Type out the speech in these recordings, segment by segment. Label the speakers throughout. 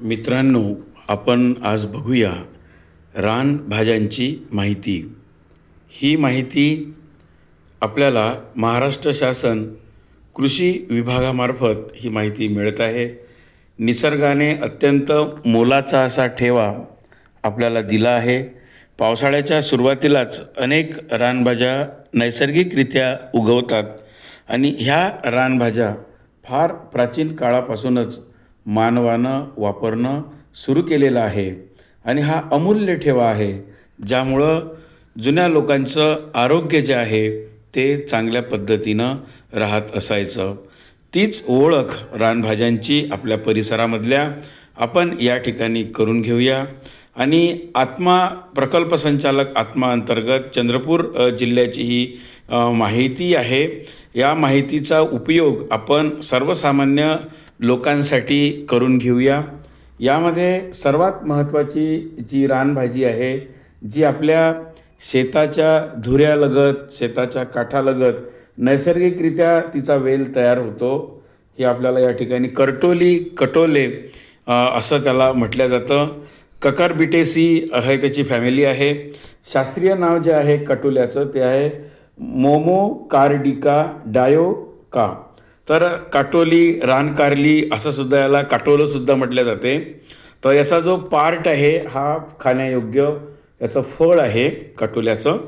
Speaker 1: मित्रांनो आपण आज बघूया रानभाज्यांची माहिती. ही माहिती आपल्याला महाराष्ट्र शासन कृषी विभागामार्फत ही माहिती मिळत आहे. निसर्गाने अत्यंत मोलाचा असा ठेवा आपल्याला दिला आहे. पावसाळ्याच्या सुरुवातीलाच अनेक रानभाज्या नैसर्गिकरित्या उगवतात आणि ह्या रानभाज्या फार प्राचीन काळापासूनच मानवानं वापरणं सुरू केलेलं आहे. आणि हा अमूल्य ठेवा आहे ज्यामुळं जुन्या लोकांचं आरोग्य जे आहे ते चांगल्या पद्धतीनं राहत असायचं. तीच ओळख रानभाज्यांची आपल्या परिसरामधल्या आपण या ठिकाणी करून घेऊया. आणि आत्मा प्रकल्प संचालक आत्मा अंतर्गत चंद्रपूर जिल्ह्याची ही माहिती आहे. या माहितीचा उपयोग आपण सर्वसामान्य लोकांसाठी करून घेऊया. यामध्ये सर्वात महत्त्वाची जी रानभाजी आहे जी आपल्या शेताच्या धुऱ्यालगत शेताच्या काठालगत नैसर्गिकरित्या तिचा वेल तयार होतो. हे आपल्याला या ठिकाणी कर्टोली कटोले असं त्याला म्हटलं जातं. ककारबिटेसी आहे त्याची फॅमिली आहे. शास्त्रीय नाव जे आहे कटोल्याचं ते आहे मोमो कार्डिका डायोका. तर काटोली रानकारली असं सुद्धा याला काटोलं सुद्धा म्हटलं जाते. तर याचा जो पार्ट आहे हा खाण्यायोग्य याचं फळ आहे काटोल्याचं.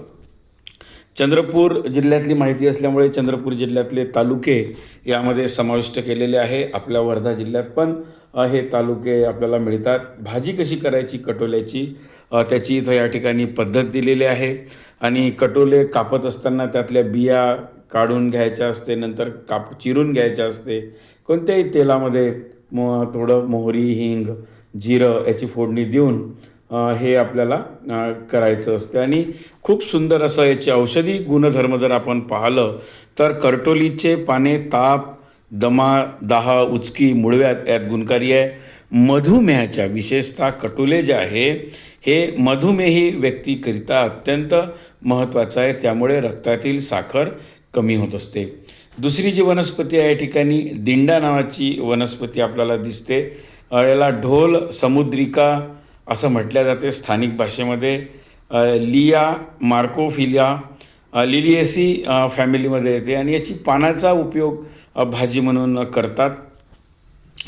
Speaker 1: चंद्रपूर जिल्ह्यातली माहिती असल्यामुळे चंद्रपूर जिल्ह्यातले तालुके यामध्ये समाविष्ट केलेले आहे. आपल्या वर्धा जिल्ह्यात पण हे तालुके आपल्याला मिळतात. भाजी कशी करायची कटोल्याची? त्याची इथं या ठिकाणी पद्धत दिलेली आहे. आणि कटोले कापत असताना त्यातल्या बिया काढून घ्यायचे असते नंतर काप चिरून घ्यायचे असते. कोणत्याही तेलामध्ये म थोडं मोहरी हिंग जिरं याची फोडणी देऊन हे आपल्याला करायचं असते. आणि खूप सुंदर असं याचे औषधी गुणधर्म जर आपण पाहिलं तर करटोलीचे पाने ताप दमा दाह उचकी मुळव्यात यात गुणकारी आहे. मधुमेहाच्या विशेषतः कटुले जे आहे हे मधुमेही व्यक्तीकरिता अत्यंत महत्त्वाचं आहे. त्यामुळे रक्तातील साखर कमी होत असते. दुसरी जी वनस्पती आहे या ठिकाणी दिंडा नावाची वनस्पती आपल्याला दिसते. याला ढोल समुद्रिका असं म्हटल्या जाते स्थानिक भाषेमध्ये. लिया मार्कोफिलिया लिलियसी लिलिएसी फॅमिलीमध्ये येते आणि याची पानाचा उपयोग भाजी म्हणून करतात.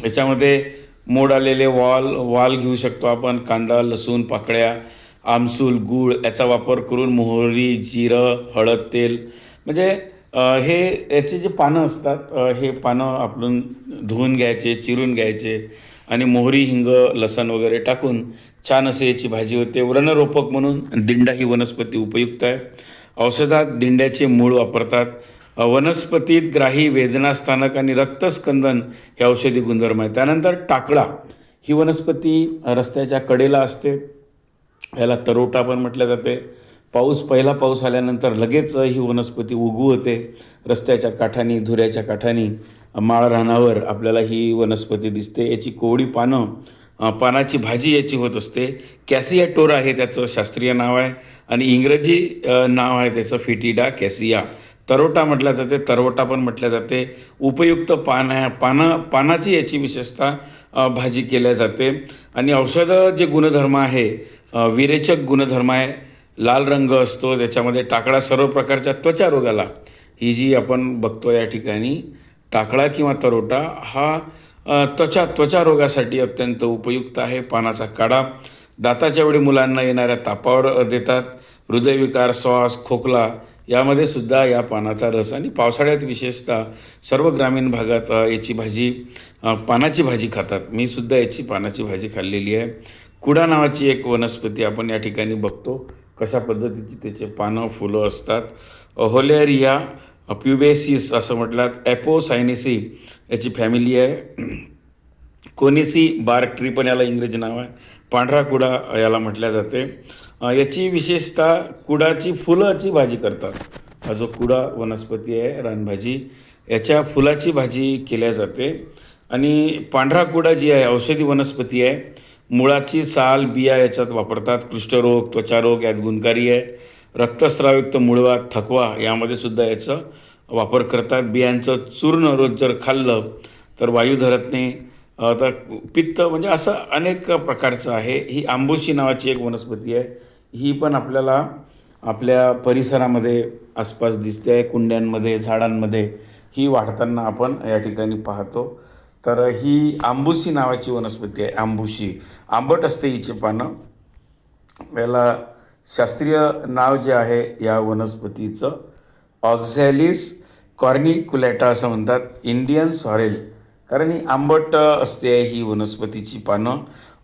Speaker 1: याच्यामध्ये मोड आलेले वाल वाल घेऊ शकतो आपण कांदा लसूण पाकळ्या आमसूल गूळ याचा वापर करून मोहरी जिरं हळद तेल म्हणजे हे याचे जे पानं असतात हे पानं आपण धुवून घ्यायचे चिरून घ्यायचे आणि मोहरी हिंग लसण वगैरे टाकून छान असे याची भाजी होते. व्रणरोपक म्हणून दिंडा ही वनस्पती उपयुक्त आहे. औषधात दिंड्याचे मूळ वापरतात. वनस्पतीत ग्राही वेदनास्थानक आणि रक्तस्कंदन हे औषधी गुणधर्म आहे त्यानंतर टाकळा ही वनस्पती रस्त्याच्या कडेला असते. याला तरोटा पण म्हटलं जाते. पाऊस पहिला पाऊस आल्यानंतर लगेच ही वनस्पती उगू होते. रस्त्याच्या काठानी धुऱ्याच्या काठानी माळ रानावर आपल्याला ही वनस्पती दिसते. याची कोवळी पानं पानाची भाजी याची होत असते. कॅसिया टोरा हे त्याचं शास्त्रीय नाव आहे आणि इंग्रजी नाव आहे त्याचं फिटिडा कॅसिया. तरोटा म्हटल्या जाते तरवटा पण म्हटल्या जाते. उपयुक्त पान आहे पानं पानाची याची विशेषतः भाजी केल्या जाते. आणि औषधं जे गुणधर्म आहे विरेचक गुणधर्म आहे लाल रंग असतो त्याच्यामध्ये टाकळा सर्व प्रकारच्या त्वचा रोगाला. ही जी आपण बघतो या ठिकाणी टाकळा किंवा तरोटा हा त्वचा त्वचा रोगासाठी अत्यंत उपयुक्त आहे. पानाचा काढा दाताच्या वेळी मुलांना येणाऱ्या तापावर देतात. हृदयविकार श्वास खोकला यामध्ये सुद्धा या पानाचा रस आणि पावसाळ्यात विशेषतः सर्व ग्रामीण भागात याची भाजी पानाची भाजी खातात. मी सुद्धा याची पानाची भाजी खाल्लेली आहे. कुडा नावाची एक वनस्पती आपण या ठिकाणी बघतो. कशा पद्धतीची त्याचे पानं फुलं असतात? होलेरिया प्युबेसिस असं म्हटलात. ॲपोसायनिसी याची फॅमिली आहे. कोनिसी बार्क ट्री पण याला इंग्रजी नाव आहे. पांढरा कुडा याला म्हटल्या जाते. याची विशेषतः कुडाची फुलाची भाजी करतात. हा जो कुडा वनस्पती आहे रानभाजी याच्या फुलाची भाजी केल्या जाते. आणि पांढरा कुडा जी आहे औषधी वनस्पती आहे मुळाची साल बिया याच्यात वापरतात. कुष्ठरोग त्वचारोग यात गुणकारी आहे. रक्तस्रावयुक्त मुळवा थकवा यामध्ये सुद्धा याचा वापर करतात. बियांचं चूर्ण रोज जर खाल्लं तर वायू धरत नाही. आता पित्त म्हणजे असं अनेक प्रकारचं आहे. ही आंबोशी नावाची एक वनस्पती आहे. ही पण आपल्याला आपल्या परिसरामध्ये आसपास दिसते आहे. कुंड्यांमध्ये झाडांमध्ये ही वाढताना आपण या ठिकाणी पाहतो. तर ही आंबुशी नावाची वनस्पती आहे आंबुशी. आंबट असते हिची पानं. याला शास्त्रीय नाव जे आहे या वनस्पतीचं ऑक्झॅलिस कॉर्निकुलेटा असं म्हणतात. इंडियन सॉरेल कारण ही आंबट असते ही वनस्पतीची पानं.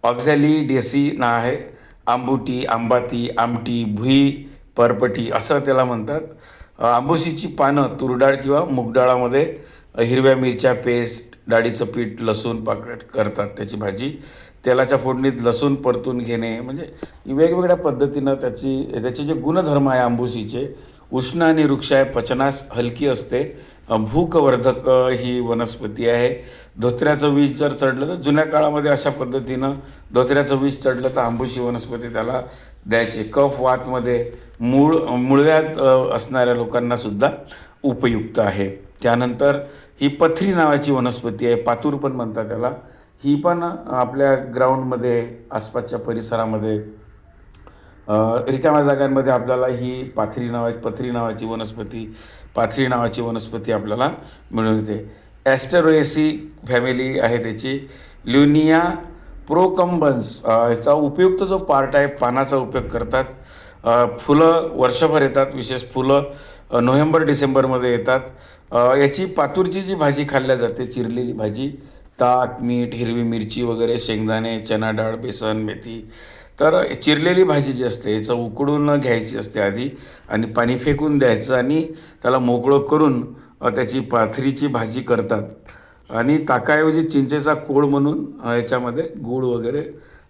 Speaker 1: ऑक्झॅली डेसी ना आहे. आंबुटी आंबाती आमटी भुई परपटी असं त्याला म्हणतात. आंबुशीची पानं तुरडाळ किंवा मुगडाळामध्ये हिरव्या मिरच्या पेस्ट डाळीचं पीठ लसूण पाकट करतात त्याची भाजी. तेलाच्या फोडणीत लसूण परतून घेणे म्हणजे वेगवेगळ्या पद्धतीनं त्याची त्याचे जे गुणधर्म आहे आंबुसीचे उष्ण आणि वृक्ष आहे पचनास हलकी असते. भूकवर्धक ही वनस्पती आहे. धोत्र्याचं वीज जर चढलं तर जुन्या काळामध्ये अशा पद्धतीनं धोत्र्याचं वीज चढलं तर आंबुशी वनस्पती त्याला द्यायचे. कफ वातमध्ये मूळ मुळव्यात असणाऱ्या लोकांनासुद्धा उपयुक्त आहे. त्यानंतर ही पथरी नावाची वनस्पती आहे. पातूर पण म्हणतात त्याला. ही पण आपल्या ग्राउंडमध्ये आसपासच्या परिसरामध्ये रिकाम्या जागांमध्ये आपल्याला ही पाथरी नावाची पथरी नावाची वनस्पती पाथरी नावाची वनस्पती आपल्याला मिळून येते. ॲस्टेरोएसी फॅमिली आहे त्याची. ल्युनिया प्रोकम्बन्स याचा उपयुक्त जो पार्ट आहे पानाचा उपयोग करतात. फुलं वर्षभर येतात. विशेष फुलं नोव्हेंबर डिसेंबरमध्ये येतात. याची पातूरची जी भाजी खाल्ल्या जाते चिरलेली भाजी ताक मीठ हिरवी मिरची वगैरे शेंगदाणे चना डाळ बेसन मेथी तर चिरलेली भाजी जी असते याचं उकडून घ्यायची असते आधी आणि पाणी फेकून द्यायचं आणि त्याला मोकळं करून त्याची पाथरीची भाजी करतात. आणि ताकाऐवजी चिंचेचा कोळ म्हणून याच्यामध्ये गूळ वगैरे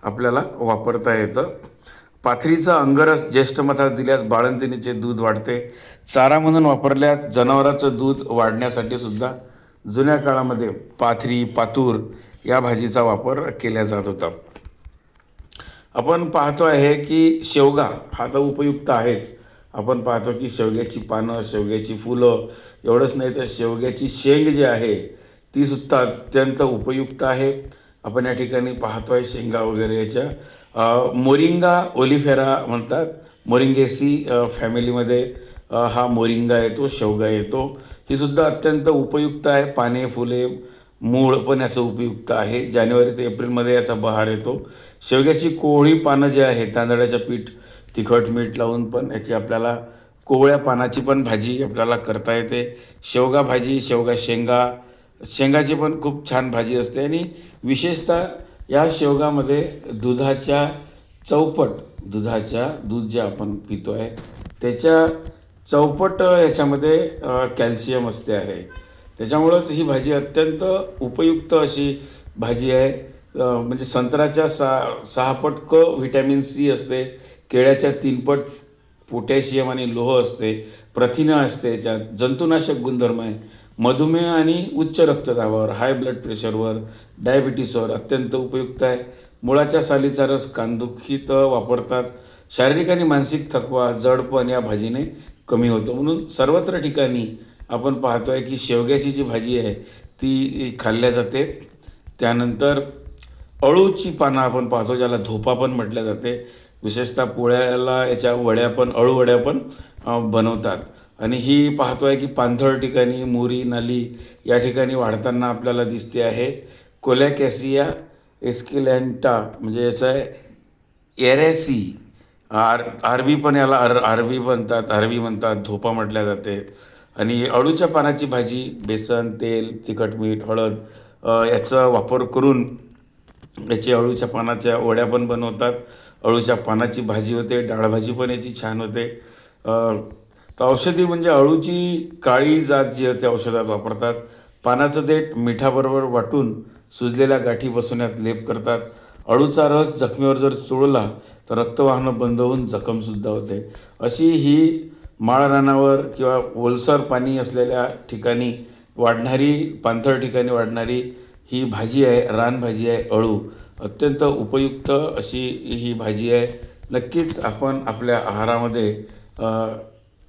Speaker 1: आपल्याला वापरता येतं. पाथरीचा अंगरस ज्येष्ठ मथात दिल्यास बाळंतिणीचे दूध वाढते चारा म्हणून वापरल्यास जनावराचं दूध वाढण्यासाठी सुद्धा जुन्या काळामध्ये पाथरी पातूर या भाजीचा वापर केला जात होता. आपण पाहतो आहे की शेवगा हा तर उपयुक्त आहेच. आपण पाहतो की शेवग्याची पानं शेवग्याची फुलं एवढंच नाही तर शेवग्याची शेंग जी आहे ती सुद्धा अत्यंत उपयुक्त आहे. आपण या ठिकाणी पाहतो आहे शेंगा वगैरे याच्या. मोरिंगा ओलिफेरा म्हणतात. मोरिंगेसी फॅमिलीमध्ये हा मोरिंगा येतो शेवगा येतो. ही सुद्धा अत्यंत उपयुक्त आहे. पाने फुले मूळ पण याचं उपयुक्त आहे. जानेवारी ते एप्रिलमध्ये याचा बहार येतो. शेवग्याची कोवळी पानं जी आहे तांदळाचं पीठ तिखट मीठ लावून पण याची आपल्याला कोवळ्या पानाची पण भाजी आपल्याला करता येते. शेवगा भाजी शेवगा शेंगा शेंगाची पण खूप छान भाजी असते. आणि विशेषतः या शेवगामध्ये दुधाच्या चौपट दुधाच्या दूध जे आपण पितो आहे त्याच्या चौपट याच्यामध्ये कॅल्शियम असते आहे. त्याच्यामुळंच ही भाजी अत्यंत उपयुक्त अशी भाजी आहे. म्हणजे संत्र्याच्या सा सहापट क व्हिटॅमिन सी असते केळ्याच्या तीनपट पोटॅशियम आणि लोह असते प्रथिनं असते याच्यात जंतुनाशक गुणधर्म आहे. मधुमेह आणि उच्च रक्तदाबावर हाय ब्लड प्रेशरवर डायबिटीसवर अत्यंत उपयुक्त आहे. मुळाच्या सालीचा रस कानदुखीत वापरतात. शारीरिक आणि मानसिक थकवा जडपण या भाजीने कमी होतो. म्हणून सर्वत्र ठिकाणी आपण पाहतो आहे की शेवग्याची जी भाजी आहे ती खाल्ल्या जाते. त्यानंतर अळूची पानं आपण पाहतो ज्याला धोपा पण म्हटल्या जाते. विशेषतः पोळ्याला याच्या वड्या पण अळूवड्या पण बनवतात. आणि ही पाहतो आहे की पाणथळ ठिकाणी मोरी नाली या ठिकाणी वाढताना आपल्याला दिसते आहे. कोलॅकॅसिया एस्किलॅन्टा म्हणजे याचं आहे एरेसी. आर आरबी पण याला आर आरबी म्हणतात आरबी म्हणतात धोपा म्हटल्या जाते. आणि अळूच्या पानाची भाजी बेसन तेल तिखट मीठ हळद याचा वापर करून याची अळूच्या पानाच्या वड्या पण बनवतात. अळूच्या पानाची भाजी होते डाळभाजी पण याची छान होते. तर औषधी म्हणजे अळूची काळी जात जी आहे त्या औषधात वापरतात. पानाचं देठ मिठाबरोबर वाटून सुजलेल्या गाठी बसवण्यात लेप करतात. अळूचा रस जखमेवर जर चोळला तर रक्तवाहनं बंद होऊन जखमसुद्धा होते. अशी ही माळरानावर किंवा ओलसर पाणी असलेल्या ठिकाणी वाढणारी पाणथळ ठिकाणी वाढणारी ही भाजी आहे रानभाजी आहे अळू. अत्यंत उपयुक्त अशी ही भाजी आहे. नक्कीच आपण आपल्या आहारामध्ये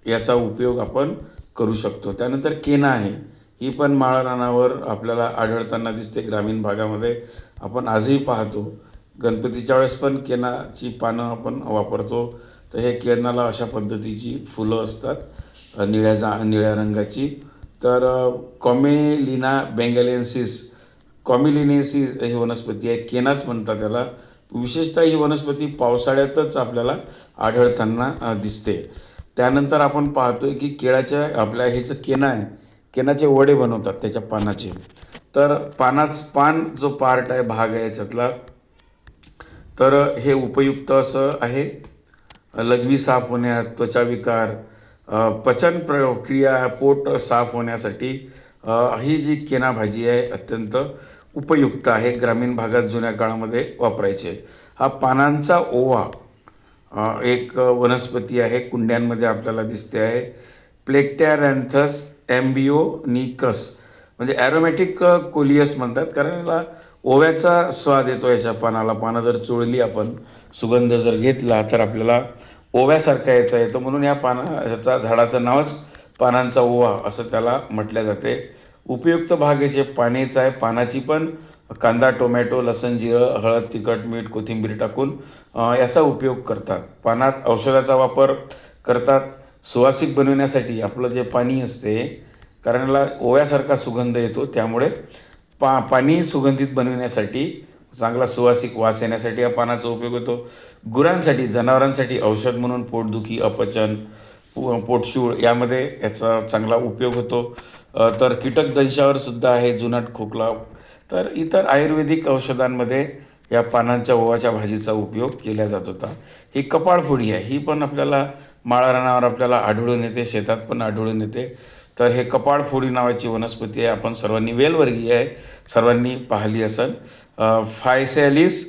Speaker 1: याचा उपयोग आपण करू शकतो. त्यानंतर केना आहे. ही पण माळ रानावर आपल्याला आढळताना दिसते. ग्रामीण भागामध्ये आपण आजही पाहतो. गणपतीच्या वेळेस पण केनाची पानं आपण वापरतो. तर हे केनाला अशा पद्धतीची फुलं असतात. निळ्या जा निळ्या रंगाची. तर कॉमेलिना बेंगॅलेन्सिस कॉमिलिनेसिस ही वनस्पती आहे. केनाच म्हणतात त्याला विशेषतः ही वनस्पती पावसाळ्यातच आपल्याला आढळताना दिसते. त्यानंतर आपण पाहतोय की केळाच्या आपल्या ह्याचं केना आहे केनाचे वडे बनवतात त्याच्या पानाचे. तर पानाच पान जो पार्ट आहे भाग आहे याच्यातला तर हे उपयुक्त असं आहे. लघवी साफ होण्यास त्वचा विकार पचन प्रक्रिया पोट साफ होण्यासाठी ही जी केना भाजी आहे अत्यंत उपयुक्त आहे ग्रामीण भागात जुन्या काळामध्ये वापरायचे. हा पानांचा ओवा एक वनस्पती आहे कुंड्यांमध्ये आपल्याला दिसते आहे. प्लेक्टॅरॅन्थस ॲम्बिओनिकस म्हणजे ॲरोमॅटिक कोलियस म्हणतात. कारण याला ओव्याचा स्वाद येतो याच्या पानाला. पानं जर चोळली आपण सुगंध जर घेतला तर आपल्याला ओव्यासारखा याचा येतो. म्हणून या पाना ह्याचा झाडाचं नावच पानांचा ओवा असं त्याला म्हटल्या जाते. उपयुक्त भाग याचे पानेचं आहे पानाची पण कांदा टोमॅटो लसण जिरं हळद तिखट मीठ कोथिंबीर टाकून याचा उपयोग करतात. पानात औषधाचा वापर करतात. सुवासिक बनवण्यासाठी आपलं जे पाणी असते कारण याला ओव्यासारखा सुगंध येतो. त्यामुळे पा पाणी सुगंधित बनवण्यासाठी चांगला सुवासिक वास येण्यासाठी या पानाचा उपयोग होतो. गुरांसाठी जनावरांसाठी औषध म्हणून पोटदुखी अपचन पोटशूळ यामध्ये याचा चांगला उपयोग होतो. तर कीटक दंशावर सुद्धा आहे जुनाट खोकला तर इतर आयुर्वेदिक औषधांमध्ये या पानांच्या ओवाच्या भाजीचा उपयोग केला जात होता. ही कपाळफोडी आहे. ही पण आपल्याला माळरानावर आपल्याला आढळून येते शेतात पण आढळून येते. तर हे कपाळफोडी नावाची वनस्पती आहे. आपण सर्वांनी वेलवर्गीय आहे. सर्वांनी पाहिली असेल. फायसॅलिस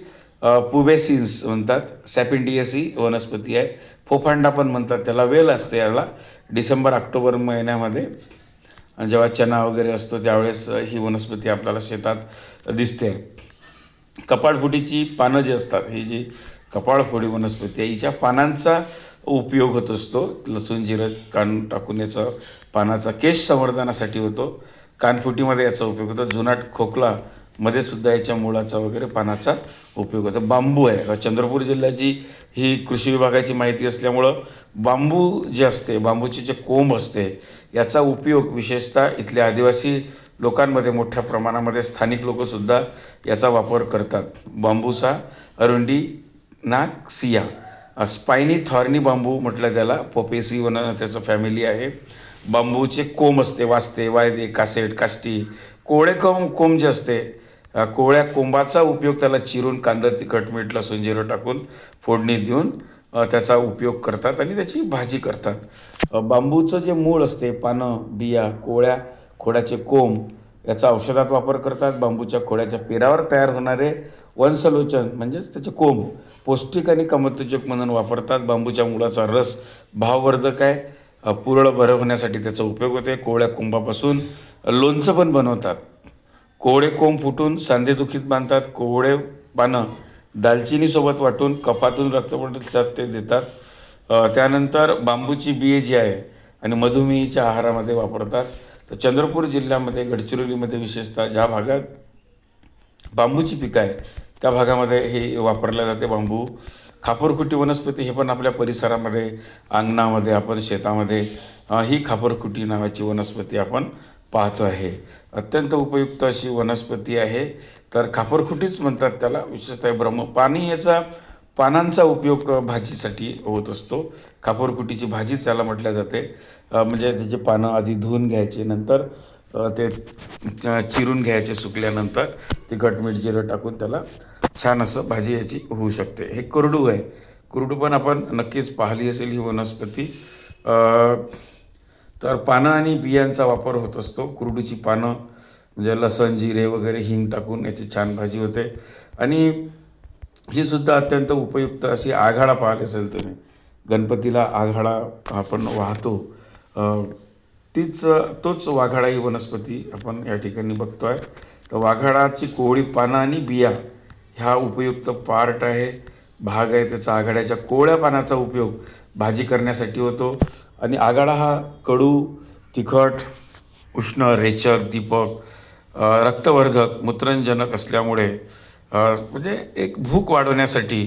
Speaker 1: पुबेसिन्स म्हणतात. सॅपिंडियसी वनस्पती आहे. फोफांडा पण म्हणतात. त्याला वेल असते याला. डिसेंबर ऑक्टोबर महिन्यामध्ये जेव्हा चना वगैरे असतो त्यावेळेस ही वनस्पती आपल्याला शेतात दिसते. कपाळफुटीची पानं जी असतात ही जी कपाळफोडी वनस्पती आहे हिच्या पानांचा उपयोग होत असतो. लसूण जिरं कान टाकून याचा पानाचा केश संवर्धनासाठी होतो. कानफुटीमध्ये याचा उपयोग होतो. जुनाट खोकला मध्ये सुद्धा याच्या मुळाचा वगैरे पानाचा उपयोग होतो. बांबू आहे. चंद्रपूर जिल्ह्याची ही कृषी विभागाची माहिती असल्यामुळं बांबू जे असते बांबूचे जे कोंब असते याचा उपयोग विशेषतः इथल्या आदिवासी लोकांमध्ये मोठ्या प्रमाणामध्ये स्थानिक लोकसुद्धा याचा वापर करतात. बांबूचा अरुंडी नाक सिया स्पायनी थॉर्नी बांबू म्हटलं त्याला. पोपेसी वन त्याचं फॅमिली आहे. बांबूचे कोंब असते वाजते वायदे कासेट काष्टी कोळे कोंब कोंब जे असते कोवळ्या कोंबाचा उपयोग त्याला चिरून कांदा तिखट मीठ लसूण जिरं टाकून फोडणी देऊन त्याचा उपयोग करतात आणि त्याची भाजी करतात. बांबूचं जे मूळ असते पानं बिया कोवळ्या खोड्याचे कोंब याचा औषधात वापर करतात. बांबूच्या खोड्याच्या पेरावर तयार होणारे वंसलोचन म्हणजेच त्याचे कोंब पौष्टिक आणि कमतोजक म्हणून वापरतात. बांबूच्या मुळाचा रस भाववर्धक आहे. पुरळ बरं होण्यासाठी त्याचा उपयोग होते. कोवळ्या कोंबापासून लोणचं पण बनवतात. कोवळे कोंब फुटून सांधेदुखीत बांधतात. कोवळे पानं दालचिनीसोबत वाटून कपातून रक्तपटलात ते देतात. त्यानंतर बांबूची बिये जी आहे आणि मधुमेहीच्या आहारामध्ये वापरतात. तर चंद्रपूर जिल्ह्यामध्ये गडचिरोलीमध्ये विशेषतः ज्या भागात बांबूची पिकं आहे त्या भागामध्ये हे वापरल्या जाते बांबू. खापरखुटी वनस्पती हे पण आपल्या परिसरामध्ये अंगणामध्ये आपण शेतामध्ये ही खापरखुटी नावाची वनस्पती आपण पाहतो आहे. अत्यंत उपयुक्त अशी वनस्पती आहे. तर खापरखुटीच म्हणतात त्याला. विशेषतः ब्रह्म पाणी याचा पानांचा उपयोग भाजीसाठी होत असतो. खापरकुटीची भाजीच त्याला म्हटल्या जाते. म्हणजे त्याचे पानं आधी धुवून घ्यायचे नंतर ते चिरून घ्यायचे सुकल्यानंतर ते मीठ जिरं टाकून त्याला छान असं भाजी याची होऊ शकते. हे कुरडू आहे. कुरडू पण आपण नक्कीच पाहिली असेल ही वनस्पती. तर पानं आणि बियांचा वापर होत असतो. कुरडूची पानं म्हणजे लसण जिरे वगैरे हिंग टाकून याची छान भाजी होते. आणि ही सुद्धा अत्यंत उपयुक्त अशी आघाडा पाहत असेल तुम्ही. गणपतीला आघाडा आपण वाहतो. तीच तोच वाघाडा ही वनस्पती आपण या ठिकाणी बघतो आहे तर वाघाडाची कोवळी पानं आणि बिया ह्या उपयुक्त पार्ट आहे. भाग आहे त्याचा आघाड्याच्या कोवळ्या पानाचा उपयोग भाजी करण्यासाठी होतो. आणि आघाडा हा कडू तिखट उष्ण रेचक दीपक रक्तवर्धक मूत्रंजनक असल्यामुळे म्हणजे एक भूक वाढवण्यासाठी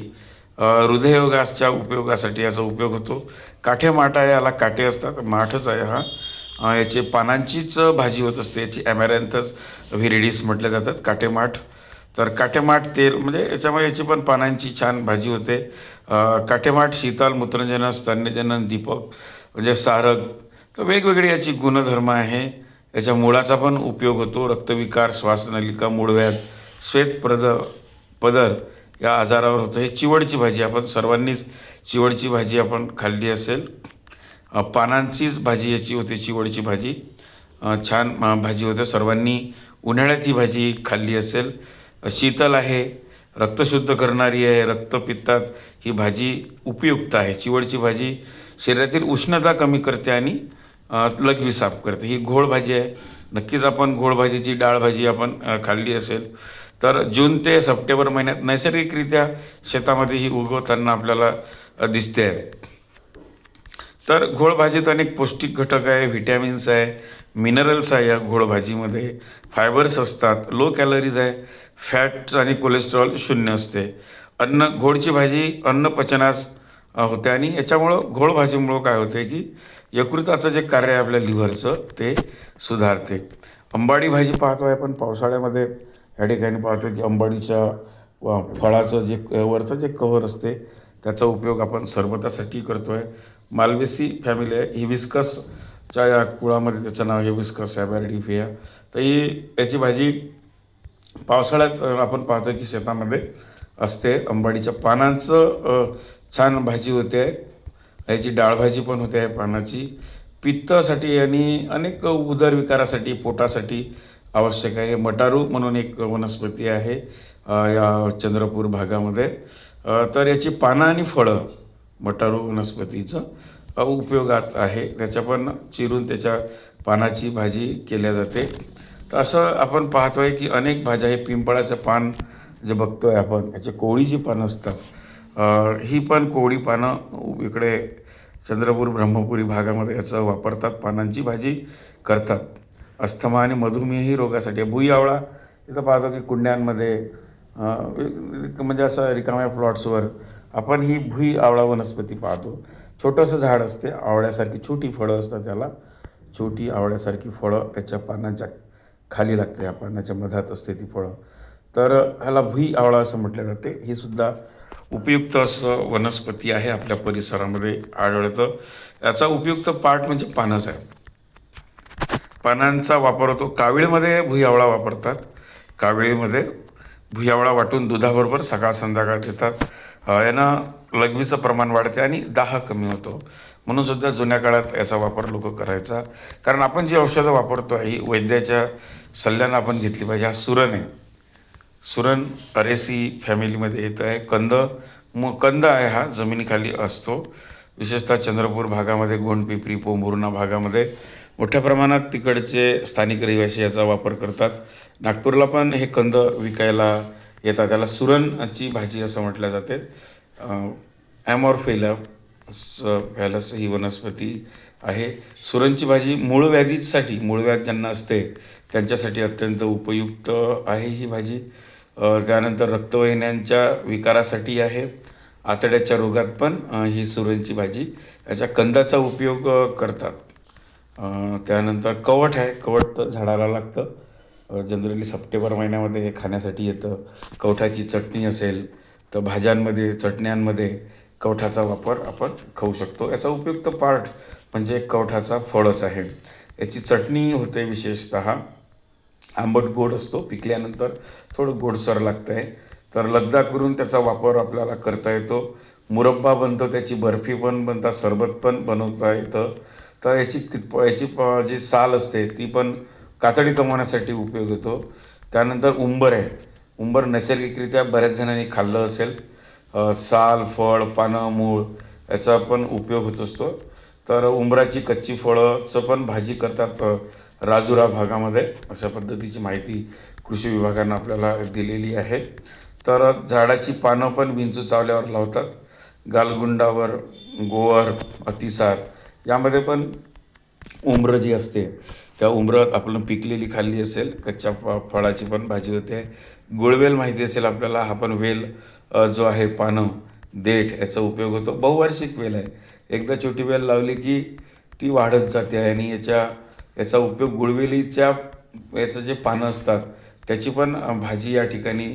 Speaker 1: हृदयरोगासच्या उपयोगासाठी याचा उपयोग होतो. काठे माठ आहे याला काटे असतात माठच आहे हा. याचे याची पानांचीच भाजी होत असते याची ॲमॅरॅन्थस व्हिरिडीस म्हटल्या जातात काटेमाठ तर काटेमाठ तेल म्हणजे याच्यामुळे याची पण पानांची छान भाजी होते. काटेमाठ शीतल मूत्रजनन स्तन्यजनन दीपक म्हणजे सारक तर वेगवेगळी याची गुणधर्म आहे. याच्या मुळाचा पण उपयोग होतो. रक्तविकार श्वासनलिका मूळव्याध श्वेतप्रद पदर या आजारावर होतं. हे चिवडची भाजी आपण सर्वांनीच चिवडची भाजी आपण खाल्ली असेल. पानांचीच भाजी याची होती चिवडची भाजी. छान भाजी होते. सर्वांनी उन्हाळ्यात ही भाजी खाल्ली असेल. शीतल आहे. रक्तशुद्ध करणारी आहे. रक्तपित्तात ही भाजी उपयुक्त आहे. चिवडची भाजी शरीरातील उष्णता कमी करते आणि लघवी साफ करते. ही घोळ भाजी आहे. नक्कीच आपण घोळ भाजीची डाळ भाजी आपण खाल्ली असेल. तर जून ते सप्टेंबर महिन्यात नैसर्गिकरित्या शेतामध्ये ही उगवताना आपल्याला दिसते. आहे तर घोळ भाजीत अनेक पौष्टिक घटक आहे. व्हिटॅमिन्स आहे. मिनरल्स आहे या घोळ भाजीमध्ये. फायबर्स असतात. लो कॅलरीज आहे. फॅट आणि कोलेस्ट्रॉल शून्य असते. अन्न घोळची भाजी अन्न पचनास होते. आणि याच्यामुळं घोळ भाजीमुळं काय होते की यकृताचं जे कार्य आहे आपल्या लिव्हरचं ते सुधारते. अंबाडी भाजी पाहतो आहे आपण पावसाळ्यामध्ये या ठिकाणी पाहतो की अंबाडीच्या फळाचं जे क- वरचं जे कव्हर असते त्याचा उपयोग आपण सरबतासाठी करतो आहे मालवेसी फॅमिली आहे हिबिस्कसच्या या कुळामध्ये त्याचं नाव हिबिस्कस ॲबॅर्डिफिया तर ही याची भाजी पावसाळ्यात आपण पाहतो की शेतामध्ये असते. अंबाडीच्या पानांचं छान भाजी होते. याची डाळ भाजी पण होते आहे पानाची. पित्तासाठी आणि अनेक उदरविकारासाठी पोटासाठी आवश्यक आहे. मटारू म्हणून एक वनस्पती आहे या चंद्रपूर भागामध्ये. तर याची पानं आणि फळं मटारू वनस्पतीचं उपयोगात आहे. त्याच्या पण चिरून त्याच्या पानाची भाजी केल्या जाते. तर असं आपण पाहतोय की अनेक भाज्या हे पिंपळाचं पान जे बघतोय आपण याचे कोवळी पानं असतात. ही पण कोवळी पानं इकडे चंद्रपूर ब्रह्मपुरी भागामध्ये याचं वापरतात. पानांची भाजी करतात. अस्थमा आणि मधुमेही रोगासाठी. भुई आवळा इथं पाहतो की कुंड्यांमध्ये म्हणजे असं रिकाम्या प्लॉट्सवर आपण ही भुई आवळा वनस्पती पाहतो. छोटंसं झाड असते आवळ्यासारखी छोटी फळं असतात त्याला. छोटी आवळ्यासारखी फळं याच्या पानांच्या खाली लागते या पानाच्या मधात असते ती फळं. तर ह्याला भुई आवळा असं म्हटलं जाते. ही सुद्धा उपयुक्त असं वनस्पती आहे आपल्या परिसरामध्ये आढळतं. याचा उपयुक्त पार्ट म्हणजे पानच आहे. पानांचा वापर होतो. कावीळमध्ये भुईआवळा वापरतात. कावीळीमध्ये भुयावळा वाटून दुधाबरोबर सकाळ संध्याकाळ देतात. यानं लघवीचं प्रमाण वाढते आणि दाह कमी होतो. म्हणून सुद्धा जुन्या काळात याचा वापर लोक करायचा. कारण आपण जी औषधं वापरतो ही वैद्याच्या सल्ल्यानं आपण घेतली पाहिजे. हा सुरण आहे. सुरण अरेसी फॅमिलीमध्ये येत आहे. कंद म कंद आहे हा जमिनीखाली असतो. विशेषतः चंद्रपूर भागामध्ये गोंडपिपरी पोंभुर्णा भागामध्ये. मोठ्या प्रमाणात तिकडचे स्थानिक रहिवासी याचा वापर करतात. नागपूरला पण हे कंद विकायला येतात. त्याला सुरणची भाजी असं म्हटलं जाते. ॲमॉर्फेला स फॅलस ही वनस्पती आहे. सुरणची भाजी मूळव्याधीसाठी मूळव्याध ज्यांना असते त्यांच्यासाठी अत्यंत उपयुक्त आहे ही भाजी. त्यानंतर रक्तवाहिन्यांच्या विकारासाठी आहे. आतड्याच्या रोगात पण ही सुरणची भाजी याच्या कंदाचा उपयोग करतात. त्यानंतर कवट आहे. कवट तर झाडाला लागतं. जनरली सप्टेंबर महिन्यामध्ये हे खाण्यासाठी येतं. कवठाची चटणी असेल तर भाज्यांमध्ये चटण्यांमध्ये कवठाचा वापर आपण खाऊ शकतो. याचा उपयुक्त पार्ट म्हणजे कवठाचा फळच आहे. याची चटणी होते विशेषतः. आंबट गोड असतो. पिकल्यानंतर थोडं गोडसर लागतं आहे तर लगदा करून त्याचा वापर आपल्याला करता येतो. मुरब्बा बनतो त्याची बर्फी पण बनतात सरबत पण बनवता येतं. तर याची कित याची जी साल असते ती पण कातडी कमवण्यासाठी उपयोग होतो. त्यानंतर उंबर आहे. उंबर नैसर्गिकरित्या बऱ्याच जणांनी खाल्लं असेल. साल फळ पानं मूळ याचा पण उपयोग होत असतो. तर उंबराची कच्ची फळंचं पण भाजी करतात राजुरा भागामध्ये. अशा पद्धतीची माहिती कृषी विभागानं आपल्याला दिलेली आहे. तर झाडाची पानं पण विंचू चावल्यावर लावतात. गालगुंडावर गोवर अतिसार यामध्ये पण उमरं जी असते त्या उमरत आपण पिकलेली खाल्ली असेल कच्च्या फ फळाची पण भाजी होते. गुळवेल माहिती असेल आपल्याला हा पण वेल जो आहे पानं देठ याचा उपयोग होतो. बहुवार्षिक वेल आहे. एकदा छोटी वेल लावली की ती वाढत जाते आणि याच्या याचा उपयोग गुळवेलीच्या याचं जे पानं असतात त्याची पण भाजी या ठिकाणी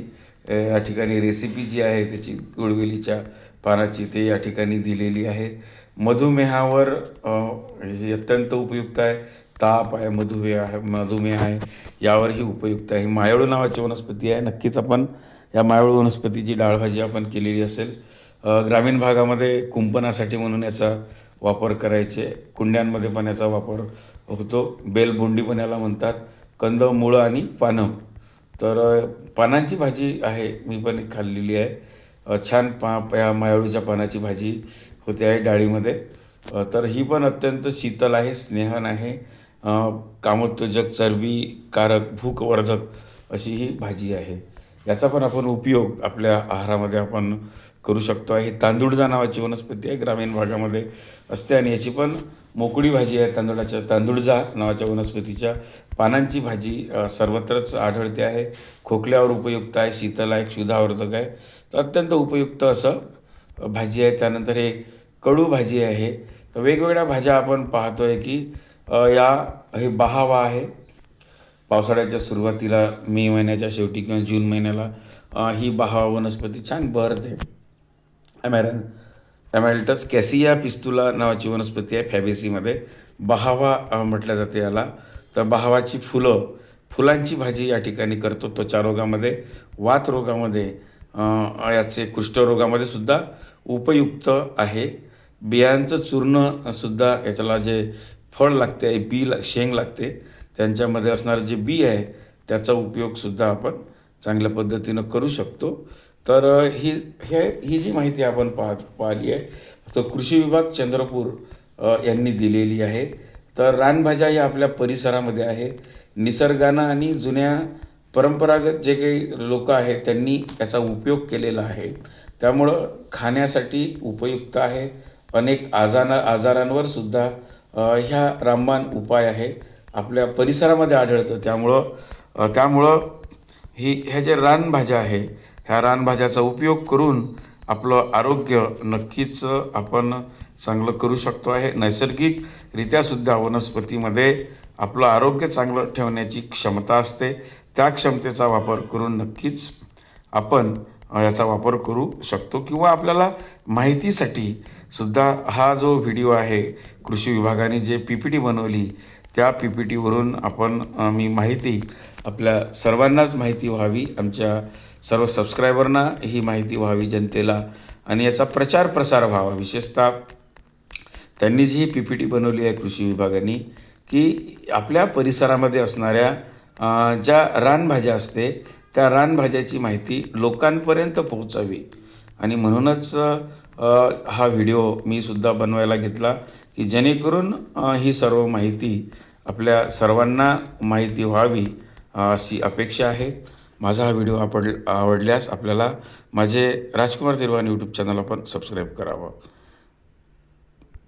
Speaker 1: या ठिकाणी रेसिपी जी आहे त्याची गुळवेलीच्या पानाची ते या ठिकाणी दिलेली आहे. मधुमेहावर हे अत्यंत उपयुक्त आहे. ताप आहे मधुमेह आहे मधुमेह आहे यावरही उपयुक्त आहे. मायाळू नावाची वनस्पती आहे. नक्कीच आपण या मायाळू वनस्पतीची डाळभाजी आपण केलेली असेल. ग्रामीण भागामध्ये कुंपणासाठी म्हणून याचा वापर करायचे कुंड्यांमध्ये पण याचा वापर होतो. बेलबोंडी पण याला म्हणतात. कंद मुळं आणि पानं. तर पानांची भाजी आहे मी पण एक खाल्लेली आहे. छान पा या मायाळूच्या पानाची भाजी होते आहे डाळीमध्ये. तर ही पण अत्यंत शीतल आहे स्नेहन आहे. कामोत्तेजक चरबीकारक भूकवर्धक अशी ही भाजी आहे. याचा पण आपण उपयोग आपल्या आहारामध्ये आपण करू शकतो आहे. ही तांदूळजा नावाची वनस्पती आहे ग्रामीण भागामध्ये असते आणि याची पण मोकळी भाजी आहे. तांदूळाच्या तांदूळजा नावाच्या वनस्पतीच्या पानांची भाजी सर्वत्रच आढळते आहे. खोकल्यावर उपयुक्त आहे शीतल आहे क्षुधावर्धक आहे. तर अत्यंत उपयुक्त असं भाजी आहे. त्यानंतर हे कडू भाजी आहे. तर वेगवेगळ्या भाज्या आपण पाहतो आहे की या हे बहावा आहे. पावसाळ्याच्या सुरुवातीला मे महिन्याच्या शेवटी किंवा जून महिन्याला ही बहावा वनस्पती छान बहरते ॲमॅरन ॲमॅल्टस कॅसिया पिस्तुला नावाची वनस्पती आहे फॅबेसीमध्ये. बहावा म्हटलं जाते याला. तर बहावाची फुलं फुलांची भाजी या ठिकाणी करतो त्वचा रोगामध्ये वात रोगामध्ये याचे कुष्ठरोगामध्ये सुद्धा उपयुक्त आहे. बियांचं चूर्ण सुद्धा याच्याला जे फळ लागते बी ला शेंग लागते त्यांच्यामध्ये असणारं जे बी आहे त्याचा उपयोगसुद्धा आपण चांगल्या पद्धतीनं करू शकतो. तर ही हे ही जी माहिती आपण पाहत पाहिली आहे तर कृषी विभाग चंद्रपूर यांनी दिलेली आहे. तर रानभाज्या या आपल्या परिसरामध्ये आहे. निसर्गानं आणि जुन्या परंपरागत जे काही लोक आहेत त्यांनी याचा उपयोग केलेला आहे. त्यामुळं खाण्यासाठी उपयुक्त आहे. अनेक आजारा आजारांवर सुद्धा ह्या रामबाण उपाय आहे. आपल्या परिसरामध्ये आढळतं. त्यामुळं त्यामुळं ही ह्या ज्या रानभाज्या आहे ह्या रानभाज्याचा उपयोग करून आपलं आरोग्य नक्कीच आपण चांगलं करू शकतो आहे. नैसर्गिकरित्यासुद्धा वनस्पतीमध्ये आपलं आरोग्य चांगलं ठेवण्याची क्षमता असते. त्या क्षमतेचा वापर करून नक्कीच आपण याचा वापर करू शकतो किंवा आपल्याला माहितीसाठी सुद्धा हा जो व्हिडिओ आहे कृषी विभागाने जे पी पी टी बनवली त्या पी पी टीवरून आपण मी माहिती आपल्या सर्वांनाच माहिती व्हावी आमच्या सर्व सबस्क्रायबरना ही माहिती व्हावी जनतेला आणि याचा प्रचार प्रसार व्हावा. विशेषतः त्यांनी जी पी पी टी बनवली आहे कृषी विभागाने की आपल्या परिसरामध्ये असणाऱ्या ज्या रानभाज्या असते त्या रानभाज्याची माहिती लोकांपर्यंत पोहोचावी. आणि म्हणूनच हा व्हिडिओ मी सुद्धा बनवायला घेतला की जेणेकरून ही सर्व माहिती आपल्या सर्वांना माहिती व्हावी अशी अपेक्षा आहे. माझा हा व्हिडिओ आपण आवडल्यास आपल्याला माझे राजकुमार तिरवान यूट्यूब चॅनल आपण सबस्क्राईब करावं.